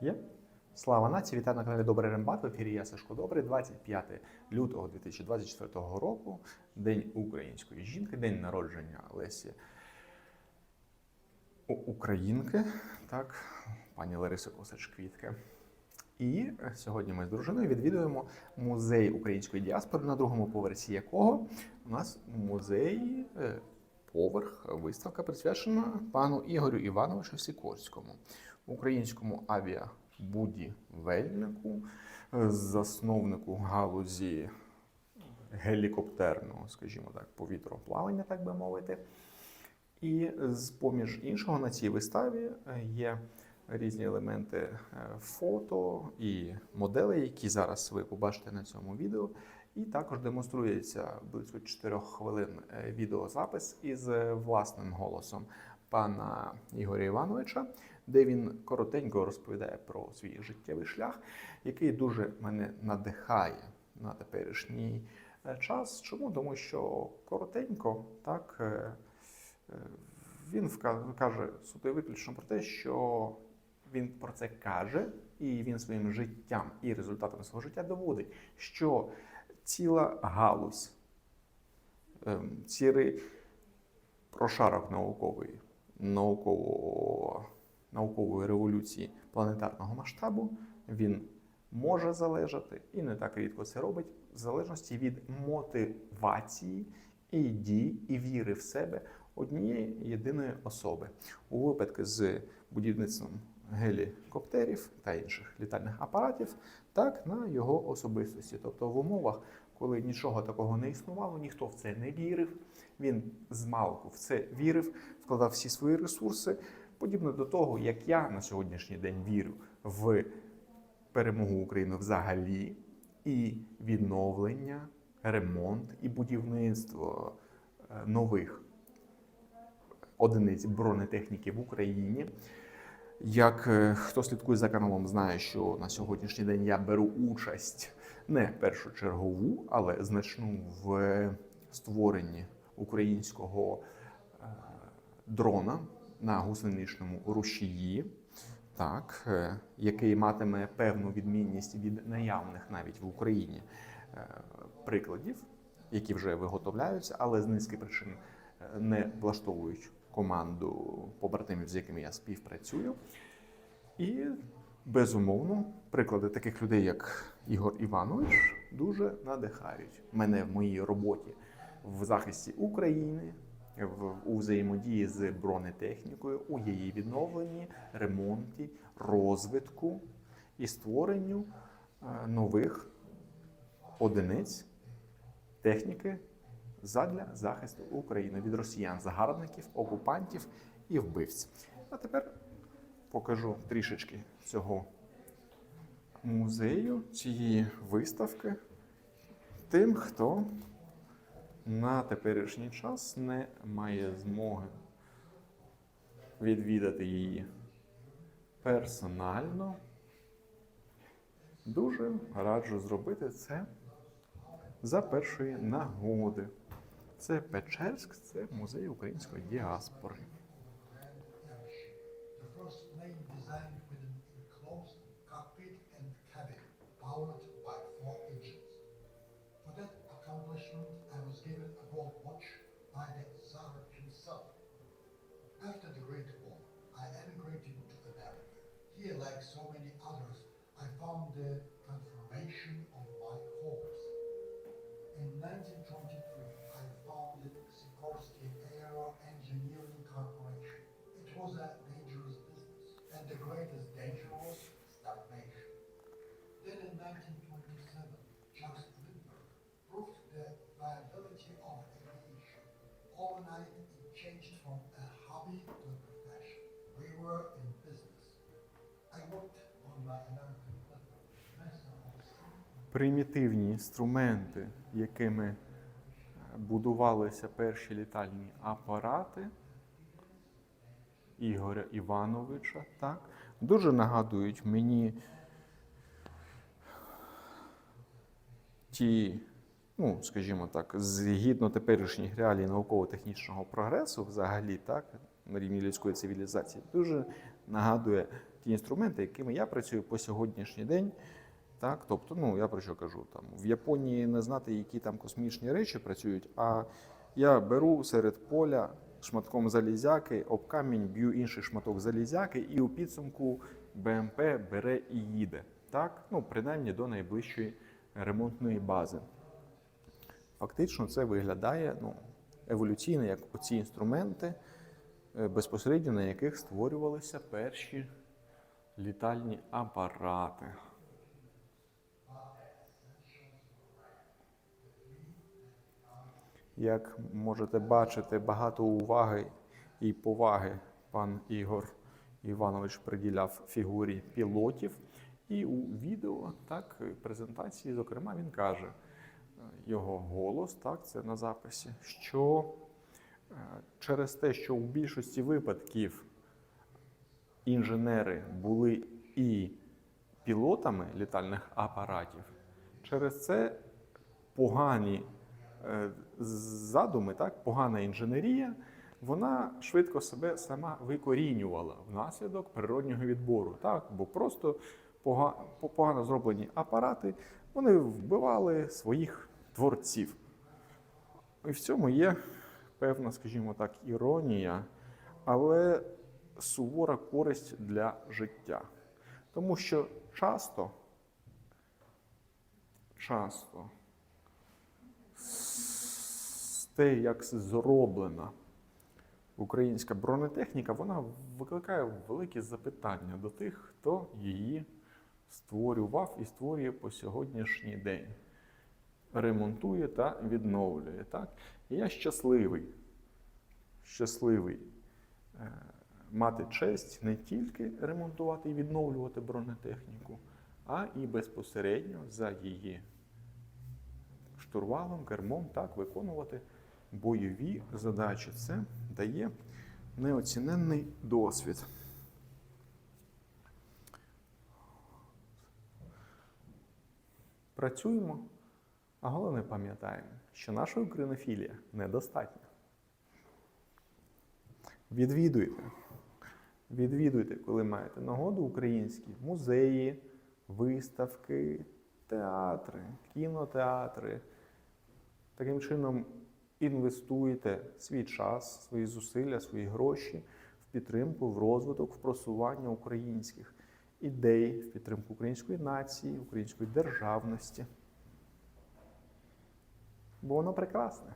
Є? Слава нації, вітаю на каналі Добрий Рембат. В ефірі я Сашко Добрий, 25 лютого 2024 року, День української жінки, день народження Лесі Українки, так, пані Лариси Косач Квітки. І сьогодні ми з дружиною відвідуємо музей української діаспори, на другому поверсі якого у нас музей, е, поверх, виставка присвячена пану Ігорю Івановичу Сікорському, українському авіабудівельнику, е, засновнику галузі гелікоптерного, скажімо так, повітроплавання, так би мовити. І з поміж іншого на цій виставі е, є різні елементи е, фото і моделей, які зараз ви побачите на цьому відео. І також демонструється близько 4 хвилин відеозапис із власним голосом пана Ігоря Івановича, де він коротенько розповідає про свій життєвий шлях, який дуже мене надихає на теперішній е, час. Чому? Тому що коротенько так. е, Е, Він каже суто виключно про те, що він про це каже, і він своїм життям і результатами свого життя доводить, що ціла галузь, ем, цілий прошарок наукової, науково, наукової революції планетарного масштабу він може залежати, і не так рідко це робить, в залежності від мотивації і дій, і віри в себе однієї єдиної особи. У випадку з будівництвом гелікоптерів та інших літальних апаратів, так на його особистості. Тобто в умовах, коли нічого такого не існувало, ніхто в це не вірив. Він з малку в це вірив, вкладав всі свої ресурси, подібно до того, як я на сьогоднішній день вірю в перемогу України взагалі, і відновлення, ремонт і будівництво е, нових одиниць бронетехніки в Україні. Як е, хто слідкує за каналом, знає, що на сьогоднішній день я беру участь не першочергову, але значну в створенні українського е, дрона на гусеничному рушії, так, е, який матиме певну відмінність від наявних навіть в Україні е, прикладів, які вже виготовляються, але з низки причин е, не влаштовують команду побратимів, з якими я співпрацюю. І безумовно, приклади таких людей, як Ігор Іванович, дуже надихають мене в моїй роботі в захисті України, у взаємодії з бронетехнікою, у її відновленні, ремонті, розвитку і створенню е, нових одиниць техніки задля захисту України від росіян, загарбників, окупантів і вбивць. А тепер покажу трішечки цього музею, цієї виставки тим, хто на теперішній час не має змоги відвідати її персонально. Дуже раджу зробити це за першої нагоди. Це Печерськ, це музей української діаспори. Here, like so many others, I found the confirmation of my hopes. In 1923, I founded Sikorsky Aero Engineering Corporation. It was a dangerous business, and the greatest danger was stagnation. Then in 1927, Charles Lindbergh proved the viability of aviation. Overnight, примітивні інструменти, якими будувалися перші літальні апарати Ігоря Івановича, так, дуже нагадують мені ті, ну, скажімо так, згідно теперішніх реалій науково-технічного прогресу, взагалі, так, на рівні людської цивілізації, дуже нагадує ті інструменти, якими я працюю по сьогоднішній день. Так, тобто, ну я про що кажу? Там в Японії не знати, які там космічні речі працюють. А я беру серед поля шматком залізяки, об камінь б'ю інший шматок залізяки, і у підсумку БМП бере і їде. Так, ну принаймні до найближчої ремонтної бази. Фактично, це виглядає ну, еволюційно, як оці інструменти, е, безпосередньо на яких створювалися перші літальні апарати. Як можете бачити, багато уваги і поваги пан Ігор Іванович приділяв фігурі пілотів. І у відео, так, презентації, зокрема, він каже, е, його голос, так, це на записі, що е, через те, що у більшості випадків інженери були і пілотами літальних апаратів, через це погані е, задуми, так, погана інженерія, вона швидко себе сама викорінювала внаслідок природнього відбору. Так, бо просто погано зроблені апарати вони вбивали своїх творців. І в цьому є певна, скажімо так, іронія, але сувора користь для життя. Тому що часто, часто те, як зроблена українська бронетехніка, вона викликає великі запитання до тих, хто її створював і створює по сьогоднішній день. Ремонтує та відновлює. Так? І я щасливий, щасливий е, мати честь не тільки ремонтувати і відновлювати бронетехніку, а і безпосередньо за її штурвалом, кермом так виконувати бойові задачі. Це дає неоціненний досвід. Працюємо, а головне пам'ятаємо, що наша українофілія недостатня. Відвідуйте. Відвідуйте, коли маєте нагоду українські музеї, виставки, театри, кінотеатри. Таким чином інвестуйте свій час, свої зусилля, свої гроші в підтримку, в розвиток, в просування українських ідей, в підтримку української нації, української державності. Бо воно прекрасне.